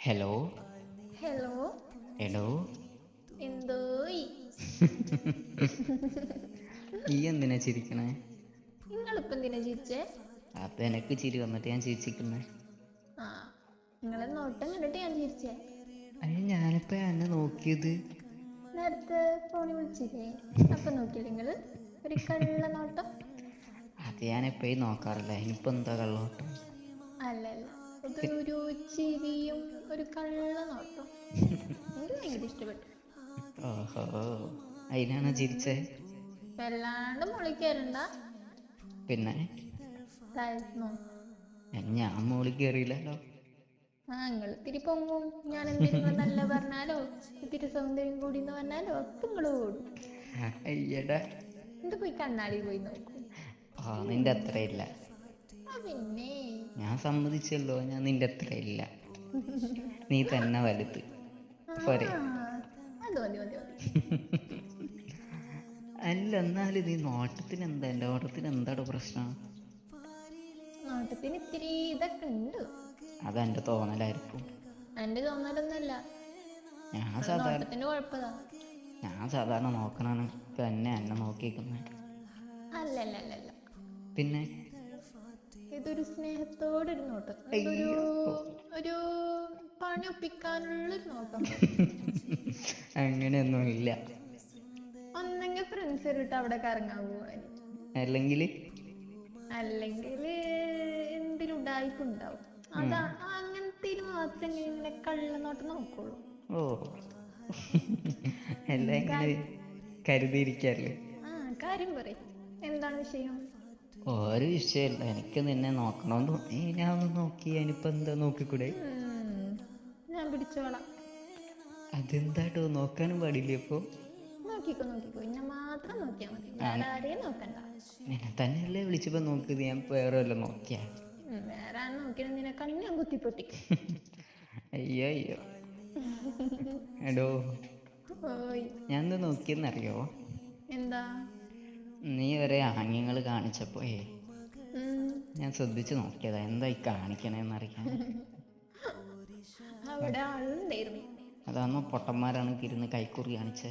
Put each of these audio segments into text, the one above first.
Hello hello എടോ എന്തോയി? ഈ എന്തിനാ ചിരിക്കണേ? നിങ്ങളിപ്പം എന്തിനാ ചിരിച്ചേ? അപ്പൊ എനക്ക് ചിരി വന്നിട്ട് ഞാൻ ചിരിച്ചിരിക്കുന്നേ. ആ നിങ്ങളെ നോട്ടം കണ്ടിട്ട് ഞാൻ ചിരിച്ചേ. അതിന് ഞാനിപ്പോ എന്നെ നോക്കിയത്. നേരത്തെ ഫോണിൽ വിളിച്ചില്ലേ? അപ്പൊ നോക്കിയില്ല നിങ്ങൾ? ഒരു കള്ള നോട്ടം? അത് ഞാൻ എപ്പോഴും നോക്കാറില്ല. ഇനിയിപ്പോ എന്താ കള്ളോട്ടം അല്ല ഒരു ചിരിയും ഒരു കള്ള നോട്ടം എനിക്ക് ഭയങ്കര ഇഷ്ടപ്പെട്ടു. ഓഹോ. അതിനാണ് ചിരിച്ചേ? വല്ലാണ്ട് മുളിക്കരണ്ട പിന്നെ? താഴ്ന്നു ഞാൻ മോളിൽ കയറിയില്ലല്ലോ ആ നിങ്ങൾ ഇത്തിരി പൊങ്ങും. ഞാൻ എന്തെങ്കിലും നല്ല പറഞ്ഞാലോ? ഇത്തിരി സൗന്ദര്യം കൂടി എന്ന് പറഞ്ഞാലോ? ഒക്കെ നിങ്ങൾ ഓടും. അയ്യടാ. എന്ത് പോയി കണ്ണാടി പോയി നോക്കും. ആ നിന്റെ അത്ര ആ പിന്നെ. ഞാൻ സമ്മതിച്ചല്ലോ. ഞാൻ നിന്റെ അത്ര ഇല്ല. നീ തന്നെ വലുത്. പോരെ. അല്ല എന്നാലും നീ നോട്ടത്തിന് എന്താ? എന്റെ ഓട്ടത്തിന് എന്താടോ പ്രശ്നം? നോട്ടത്തിന് ഇത്തിരി ഇതൊക്കെ ഉണ്ട്. അത് എന്റെ തോന്നലായിരിക്കും. എന്റെ തോന്നലൊന്നുമല്ല. ഞാൻ സാധാരണ ഞാൻ സാധാരണ നോക്കണാണ്. തന്നെ എന്നെ നോക്കിയിരിക്കുന്നത് അല്ല പിന്നെ? ഇതൊരു സ്നേഹത്തോടെ ഒരു നോട്ടം ഒരു പണി ഒപ്പിക്കാനുള്ളൊരു നോട്ടം. അങ്ങനെയൊന്നും ഇല്ല ഒന്നെങ്കിൽ ഫ്രണ്ട്സ് ഇട്ട് അവിടെ കറങ്ങാൻ പോവാൻ അല്ലെങ്കിൽ അല്ലെങ്കിൽ എന്തിനും ഉണ്ടായിട്ടുണ്ടാവും. അതാ അങ്ങനത്തെ മാത്രം ഇങ്ങനെ കള്ളനോട്ടം നോക്കുള്ളൂ. ഓ. എല്ലാം കരുതിയിരിക്കല്ലേ? ആ കാര്യം പറയും. എന്താണ് വിഷയം? ഒരു വിഷയമില്ല. എനിക്ക് നിന്നെ നോക്കണമെന്ന് തോന്നി ഞാൻ ഒന്ന് നോക്കി. ഞാനിപ്പോ എന്താ നോക്കിക്കൂടെ? ഞാൻ പിടിച്ചോളാം. അതെന്താട്ടോ? നോക്കാനും പാടില്ല ഇപ്പൊ? നോക്കിക്കോ നോക്കിക്കോ. എന്നെ മാത്രം നോക്കിയാ മതി. ആരെയും നോക്കണ്ട. നിന്നെ തന്നെയല്ലേ വിളിച്ചപ്പോ നോക്കിയത്. ഞാൻ വേറെ വല്ല നോക്കിയാ? വേറെ ആരും നോക്കിയാൽ നിന്നെ കണ്ണും കുത്തിപ്പൊട്ടിക്കും അയ്യോ അയ്യോ. എടോ. ഞാൻ നോക്കിയെന്നറിയോ? എന്താ? നീ വരെ ആംഗ്യങ്ങൾ കാണിച്ചപ്പോ ഞാൻ ശ്രദ്ധിച്ചു നോക്കിയതാ. എന്താ ഈ കാണിക്കണേന്നറിയാൻ? അവിടെ ആളുണ്ടായിരുന്നു. അതാണോ പൊട്ടന്മാരാണ് ഇരുന്ന് കൈക്കുറി കാണിച്ചേ?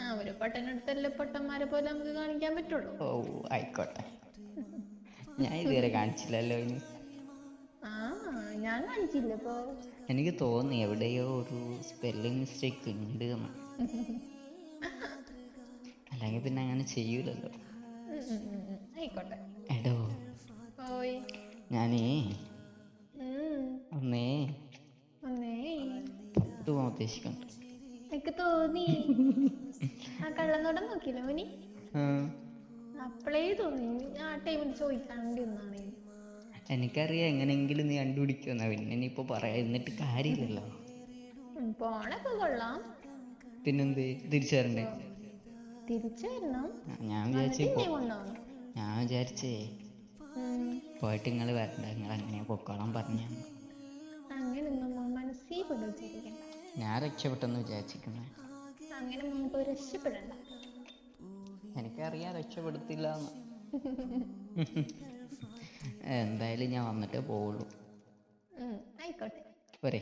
ആ ഒരു പൊട്ടനടുത്തല്ലേ പൊട്ടന്മാരെ പോലെ നമുക്ക് കാണിക്കാൻ പറ്റുള്ളൂ. ഓ ആയിക്കോട്ടെ. ഞാൻ ഇതുവരെ കാണിച്ചില്ലല്ലോ ഇനി. ആ ഞാൻ കാണിച്ചില്ല ഇപ്പോ. എനിക്ക് തോന്നി എവിടെയോ ഒരു സ്പെല്ലിംഗ് മിസ്റ്റേക്ക് ഉണ്ട് എന്ന്. അല്ലെങ്കിൽ പിന്നെ അങ്ങനെ ചെയ്യൂലല്ലോ. ആയിക്കോട്ടെ. എടോ. ഓയ്. ഞാനേ. ഒന്നേ. ഒന്നേ. പത്ത് പോകാൻ ഉദ്ദേശിക്കുന്നുണ്ട് എനിക്ക് തോന്നി. ആ കള്ളനോടം നോക്കിയില്ല മോനി? അപ്പളേ തോന്നി. ആ ടൈമിൽ ചോദിക്കാണ്ട് എന്നാണ് എനിക്കറിയാം എങ്ങനെങ്കിലും നീ കണ്ടുപിടിക്കുന്ന പിന്നെ ഇനിയിപ്പോ പറയാ. എന്നിട്ട് കാര്യമില്ലല്ലോ. പോണൊക്കെ കൊള്ളാം. പിന്നെന്ത്? തിരിച്ചു തരണ്ടേ തിരിച്ചു വരണം ഞാൻ വിചാരിച്ചേ ഞാൻ വിചാരിച്ചേ പോയിട്ട് നിങ്ങൾ വരണ്ട നിങ്ങൾ അങ്ങനെ പൊക്കോളാൻ പറഞ്ഞു. അങ്ങനൊന്നും മോൻ മനസ്സിൽ കൊണ്ട് വിചാരിക്കണ്ട ഞാൻ രക്ഷപ്പെട്ടെന്ന് വിചാരിച്ചിരിക്കുന്നേ. അങ്ങനെ മുമ്പ് രക്ഷപ്പെടണ്ട. എനിക്കറിയാം രക്ഷപ്പെടുത്തില്ല എന്തായാലും ഞാൻ വന്നിട്ടേ പോവുള്ളൂ. ആയിക്കോട്ടെ. പോരെ.